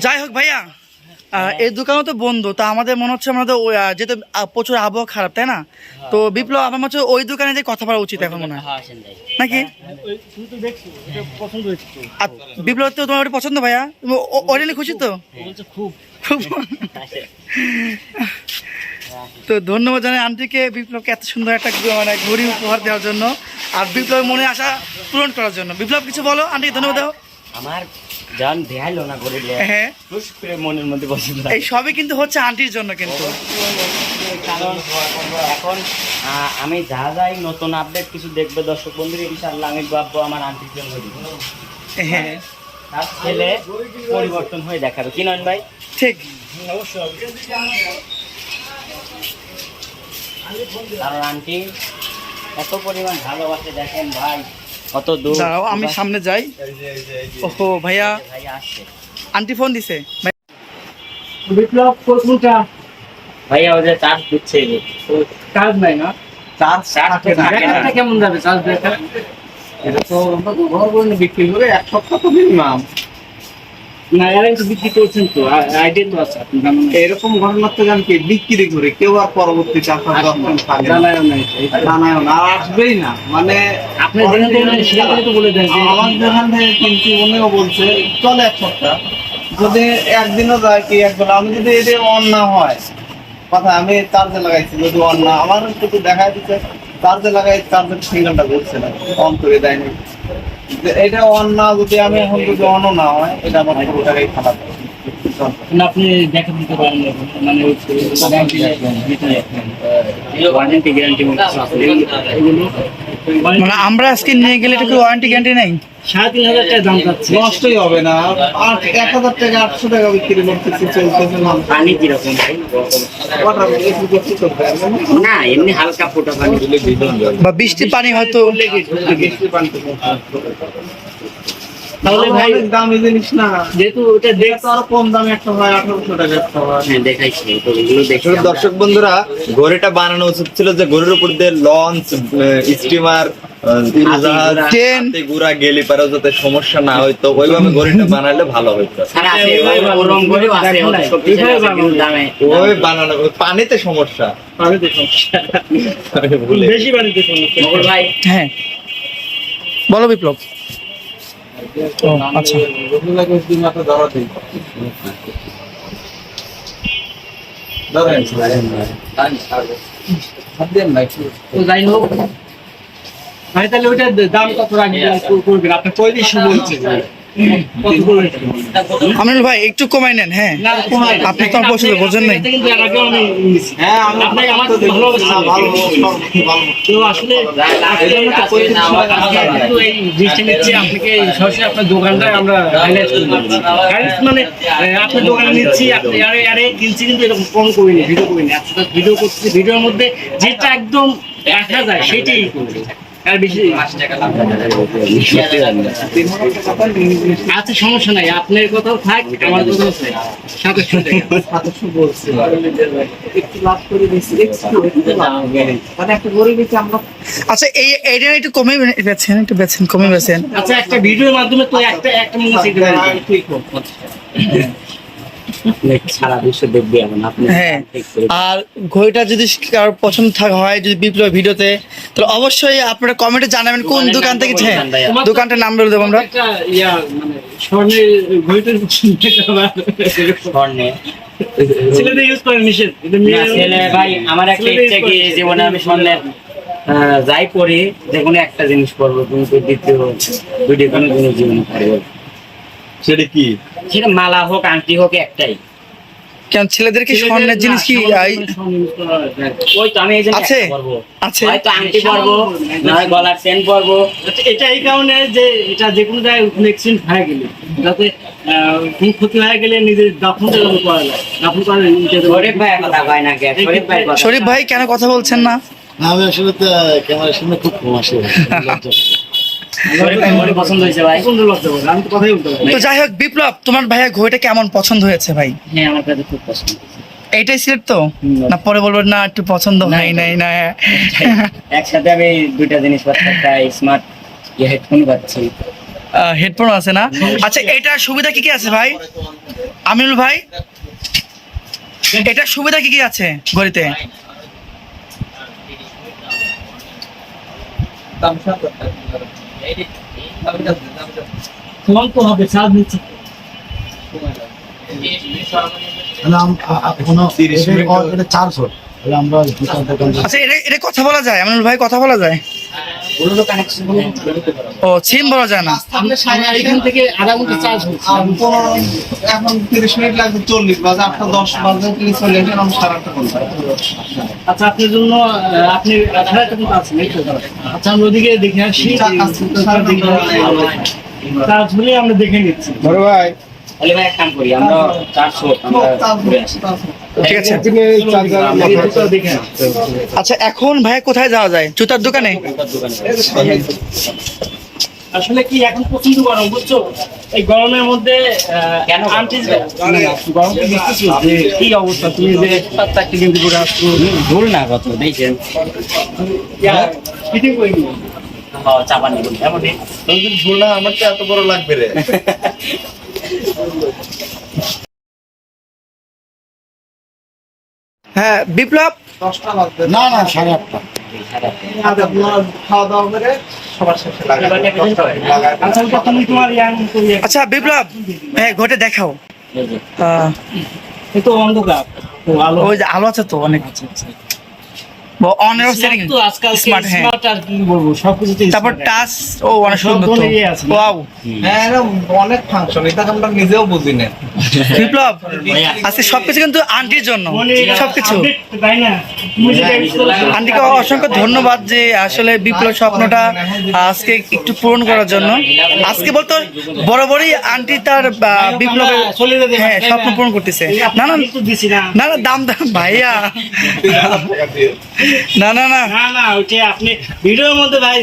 যাই হোক ভাইয়া এই দোকানও তো বন্ধ তা আমাদের মনে হচ্ছে আমাদের যেহেতু প্রচুর আবহাওয়া খারাপ তাই না? তো বিপ্লব আমার মনে হচ্ছে ওই দোকানে যে কথা বলা উচিত এখন মনে হয়। হ্যাঁ নাকি? তুমি তো দেখছ এটা পছন্দ হয়েছে তো। আর বিপ্লব তো তোমার ওটা পছন্দ ভাইয়া? তুমি ও- ওটা নিয়ে খুশি তো? খুব। তো ধন্যবাদ জানাই আন্টিকে বিপ্লবকে এত সুন্দর একটা মানে ঘড়ি উপহার দেওয়ার জন্য। আর বিপ্লবের মনে আশা পূরণ করার জন্য। বিপ্লব কিছু বলো? আন্টিকে ধন্যবাদ দাও। আমার জান দেখাইলো না করে হ্যাঁ। মনের মধ্যে পছন্দ এই সবই কিন্তু হচ্ছে আন্টির জন্য কিন্তু। কারণ এখন আমি যা যাই নতুন আপডেট কিছু দেখবে দর্শক বন্ধুরা ইনশাআল্লাহ আমি ভাববো আমার আন্টির জন্য হ্যাঁ। তার ছেলে পরিবর্তন হয়ে দেখাবে। কি নয় ভাই? ঠিক। কারণ আন্টি এত পরিমাণ ভালোবাসে দেখেন ভাই। কত দূর? দাঁড়াও আমি সামনে যাই। ওহো ভাইয়া আন্টি ফোন দিছে। বিপ্লব কোনটা ভাইয়া ওদের চার্জ দিচ্ছে কাজ নাই না। চার্জ কেমন যাবে? চার্জ ব্যাকআপ এটা তো আমরা ঘর করে বিক্রি করে এক সপ্তাহ তো মিনিমাম না এরা কিন্তু বিক্রি করছেন তো আইডিয়া তো আছে আপনি এরকম ঘটনা তো জানি বিক্রি করে কেউ আর না এটা। জানায় না আর আসবেই না মানে আপনি যেখান থেকে নেন সেখান থেকে তো বলে দেন আমার যেখান থেকে কিনছি উনিও বলছে চলে এক সপ্তাহ। যদি একদিনও যায় কি একবেলা আমি যদি এটা অন না হয় কথা আমি চার্জে লাগাইছি যদি অন না আমার একটু দেখা দিচ্ছে চার্জে লাগাই চার্জের সিঙ্গেলটা ঘুরছে না অন করে দেয়নি। এটা অন না যদি আমি এখন যদি অনও না হয় এটা আমার পুরো টাকাই খারাপ। আপনি দেখা দিতে পারেন মানে ওয়ারেন্টি গ্যারান্টি মানে আমরা আজকে নিয়ে গেলে এটা কি ওয়ারেন্টি গ্যারান্টি নেই? সাড়ে তিন হাজার টাকা দাম যাচ্ছে। নষ্টই হবে না। আট এক হাজার টাকা আটশো টাকা বিক্রি করতেছি চলতেছে পানি কীরকম? না এমনি হালকা ফোটা পানি। বা বৃষ্টির পানি হয়তো তাহলে ভাই দামি জিনিস না। যেহেতু ওটা দেখ দেখতে আরও কম দামে একটা হয় আঠারোশো টাকা একটা হয় দেখাইছি দর্শক বন্ধুরা ঘড়িটা বানানো উচিত ছিল যে ঘড়ির উপর দিয়ে লঞ্চ স্টিমার ট্রেন। গুড়া গেলি পারে যাতে সমস্যা না হইতো ওইভাবে ঘড়িটা বানালে ভালো হইতো ওই বানানো পানিতে সমস্যা। পানিতে সমস্যা। আমি ভুলে গেছি। বেশি পানিতে সমস্যা। হ্যাঁ। বলো বিপ্লব। ও আচ্ছা। ভাই তাহলে ওইটার দাম কত রাখবেন? পঁয়ত্রিশশো বলছেন আমিনুল ভাই একটু কমাই নেন হ্যাঁ। আপনি তো বোঝেন নাই। হ্যাঁ হ্যাঁ, মানে ভিডিও করিনি করছি ভিডিওর মধ্যে যেটা একদম দেখা যায় সেটাই করবে আর বেশি আচ্ছা সমস্যা নাই আপনার কথাও থাক আমার কথাও থাক। সাতাশশো সাতাশশো বলছে। একটু লাভ করে দিচ্ছি একটু একটু লাভ। মানে একটা গরিব আমরা আচ্ছা এই এইটা একটু কমে বেছেন একটু বেছেন কমে বেছেন। আচ্ছা একটা ভিডিওর মাধ্যমে তো একটা একটা মনে এটা ঠিক হোক সারা বিশ্ব দেখবে এখন আপনি হ্যাঁ। আর ঘড়িটা যদি কারোর পছন্দ থাকা হয় যদি বিপ্লব ভিডিওতে তাহলে অবশ্যই আপনারা কমেন্টে জানাবেন কোন দোকান থেকে হ্যাঁ দোকানটার নাম বলে দেবো আমরা। একটা মানে স্বর্ণের ঘড়িটার স্বর্ণে ছেলেদের ইউজ করে নিষেধ এটা না, মেয়ে- ছেলে ভাই আমার একটা ছেলেদের কি জীবনে আমি স্বর্ণের যাই পড়ি যে কোনো একটা জিনিস পড়ব কিন্তু দ্বিতীয় দুইটি কোনো জিনিস জীবনে পড়ব সেটা কি? সেটা মালা হোক আংটি হোক একটাই। কেন ছেলেদের স্বর্ণের জিনিস কি। ওই তো আমি এই জন্য আছে? আছে? হয়তো আংটি পরবো নয় গলার চেন পরবো। আচ্ছা, এটা এই কারণে যে এটা যে কোনো জায়গায় অ্যাক্সিডেন্ট হয়ে গেলে যাতে কোনো ক্ষতি হয়ে গেলে নিজের দাফনটা যেন করা যায়। দাফন করা শরীফ ভাই কথা কয় না কে? শরীফ ভাই শরীফ ভাই কেন কথা বলছেন না? আমি আসলে তো ক্যামেরার সামনে খুব কম আসে। তো যাই হোক বিপ্লব তোমার ভাইয়া ঘড়িটা কেমন পছন্দ হয়েছে ভাই? হ্যাঁ আমার কাছে খুব পছন্দ এইটাই সিলেক্ট তো? না পরে বলব না একটু পছন্দ না, হয় নাই না। একসাথে আমি দুইটা জিনিস পাচ্ছি একটা স্মার্ট হেডফোন পাচ্ছি। হেডফোন আছে না? আচ্ছা এটার সুবিধা কি কি আছে ভাই? আমিনুল ভাই? এটার সুবিধা কি কি আছে ঘড়িতে? তো হবে। চার্জ নিচ্ছে থেকে- আচ্ছা এটা এটা কথা বলা যায়? আমার ভাই কথা বলা যায়? ও সিম বলা যায় না। আমরা এখান থেকে আধা ঘণ্টা চার্জ হচ্ছে। এখন তিরিশ মিনিট লাগবে চল্লিশ বাজে আটটা দশ বাজে তিনি চলে আসেন আমি সাড়ে আটটা করব আচ্ছা আপনার জন্য আপনি আছেন আচ্ছা আমরা ওদিকে দেখে আসি। চার্জ হলে আমরা দেখে নিচ্ছি। বড় ভাই। তাহলে ভাই এক কাম করি আমরা চারশো আমরা ঘুরে আসি। ঠিক আছে। আচ্ছা এখন ভাই কোথায় যাওয়া যায়? জুতার দোকানে? আসলে কি এখন প্রচণ্ড গরম বুঝছ? এই গরমের মধ্যে কি অবস্থা? তুমি যে সাত চারটি করে আসছো। ভুল না কত দেখছেন ফিটিং করিনি চাপা নিব এমনই ভুল না আমার তো এত বড় লাগবে রে। হ্যাঁ বিপ্লব? না না সাড়ে আটটা। খাওয়া দাওয়া করে সবার শেষে লাগাই লাগাই আচ্ছা ইয়াং আচ্ছা বিপ্লব হ্যাঁ ঘটে দেখাও। আহ, এই তো অন্ধকার আলো। ওই যে আলো আছে তো অনেক। আছে এর তারপর টাচ ও অনেক সুন্দর। ওয়াও হ্যাঁ অনেক ফাংশন এটা আমরা নিজেও বুঝি না বিপ্লব আজকে সবকিছু কিন্তু আন্টির জন্য। সবকিছু যেটা use করেছ, আন্টিকে অসংখ্য ধন্যবাদ যে আসলে বিপ্লব স্বপ্নটা আজকে একটু পূরণ করার জন্য। আজকে বলতো বরাবরই আন্টি তার বিপ্লবের হ্যাঁ স্বপ্ন পূরণ করতেছে। না না। না না দাম দাম ভাইয়া। না না না। না না ওইটা আপনি ভিডিওর মধ্যে ভাই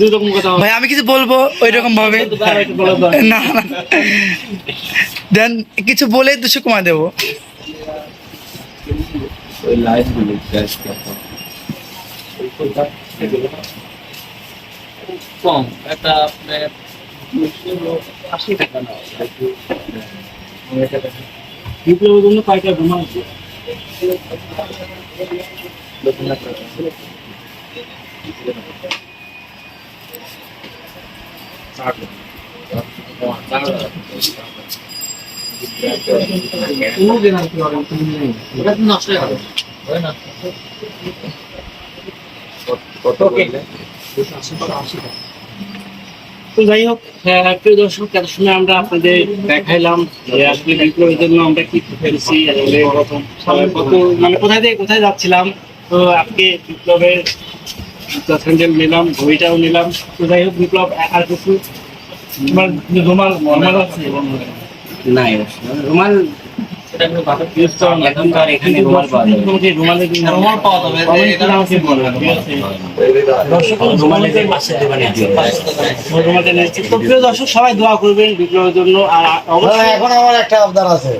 দুই রকম কথা ভাই আমি কিছু বলব ওই রকম ভাবে না না। দেন কিছু বলে দুশো কমায় দেবো। কম একটা আপনার আশি টাকা না বিপ্লবের জন্য কয়টা ঘুমা আছে? কি হবে তুমি নেই ওটা তো যাই হোক আহ, প্রিয় দর্শক এত সময় আমরা আপনাদের দেখাইলাম যে আসলে বিপ্লবের জন্য আমরা কি ফেলছি কত মানে কোথায় থেকে কোথায় যাচ্ছিলাম তো আজকে বিপ্লবের প্যাসেঞ্জার নিলাম ঘড়িটাও নিলাম। তো যাই হোক বিপ্লব আর কিছু? তোমার রুমাল রুমাল আছে? নাই রুমাল এখন এখানে রুমাল পাওয়া যাবে রুমালের রুমাল পাওয়া যাবে, এটা আমাকে বলবেন, দর্শক রুমালের দোকানে। তো প্রিয় দর্শক সবাই দোয়া করবেন বিপ্লবের জন্য আর এখন আমার একটা আবদার আছে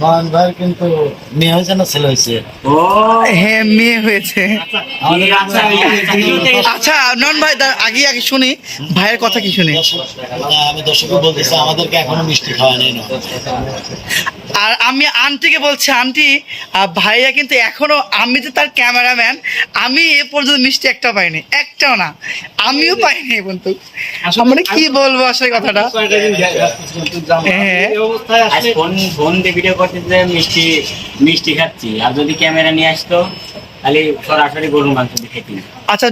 নয়ন ভাইয়ের কিন্তু মেয়ে হয়েছে না ছেলে হয়েছে? হ্যাঁ মেয়ে হয়েছে। আচ্ছা, আচ্ছা, আচ্ছা নন ভাই আগে আগে শুনি। ভাইয়ের কথা কি শুনি? আমি দর্শককে বলতেছি আমাদেরকে এখনও মিষ্টি খাওয়া নেই আর আমি আন্টিকে বলছি আন্টি ভাইয়া কিন্তু এখনও আমি তো তার ক্যামেরাম্যান আমি এ পর্যন্ত মিষ্টি একটা পাইনি একটাও না আমিও পাইনি পর্যন্ত আমরা কি বলব আসলে কথাটা। হ্যাঁ। ফোন ফোন দিয়ে ভিডিও করতে মিষ্টি মিষ্টি খাচ্ছি আর যদি ক্যামেরা নিয়ে আসতো তাহলে সরাসরি গরুর মাংস দিয়ে খেতি আচ্ছা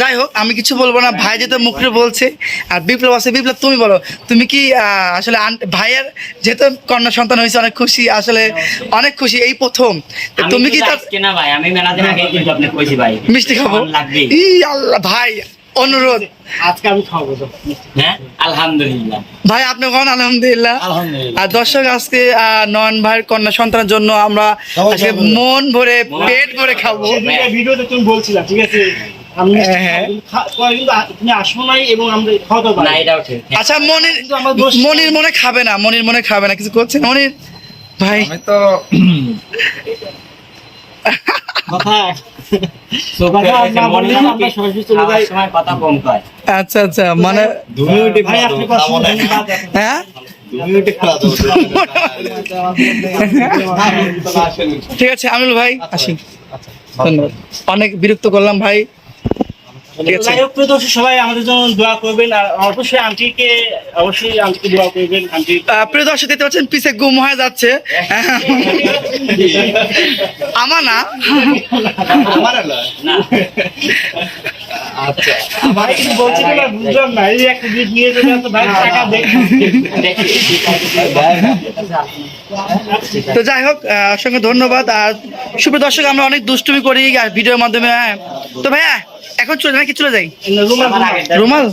যাই হোক আমি কিছু বলব না। ভাই যেহেতু মুখে বলছে আর বিপ্লব আছে বিপ্লব তুমি বলো। তুমি কি আসলে ভাইয়ের যেহেতু কন্যা সন্তান হয়েছে অনেক খুশি আসলে অনেক খুশি এই প্রথম। তুমি কি তার না ভাই আমি মেলা আগে কিন্তু আপনি কইছি ভাই। মিষ্টি খাব? ই আল্লাহ ভাই অনুরোধ। আজকে আমি খাওয়াবো হ্যাঁ? আলহামদুলিল্লাহ। ভাই আপনি কোন আলহামদুলিল্লাহ। আলহামদুলিল্লাহ। আর দর্শক আজকে নয়ন ভাইয়ের কন্যা সন্তানের জন্য আমরা আজকে মন ভরে পেট ভরে খাব। ভিডিওতে তুমি বলছিলা ঠিক আছে? হ্যাঁ, হ্যাঁ। ঠিক আচ্ছা মনির। মনির মনে খাবে না মনির মনে খাবে না কিছু করছে? মনির ভাই। আমি তো মনে হয় আচ্ছা আচ্ছা মানে। হ্যাঁ ঠিক আছে আমিনুল ভাই আসি। ধন্যবাদ। অনেক বিরক্ত করলাম ভাই। যাচ্ছে। আমার না? আচ্ছা। ভাই কিন্তু বলছি কি না বুঝলাম না। এই একটা জিনিস নিয়ে যেতে তো ভাই টাকা দেখ তো যাই হোক অসংখ্য ধন্যবাদ। আর সুপ্রিয় দর্শক আমরা অনেক দুষ্টুমি করি আর ভিডিওর মাধ্যমে হ্যাঁ। তো ভাইয়া এখন চলে নাকি চলে যাই? রুমাল?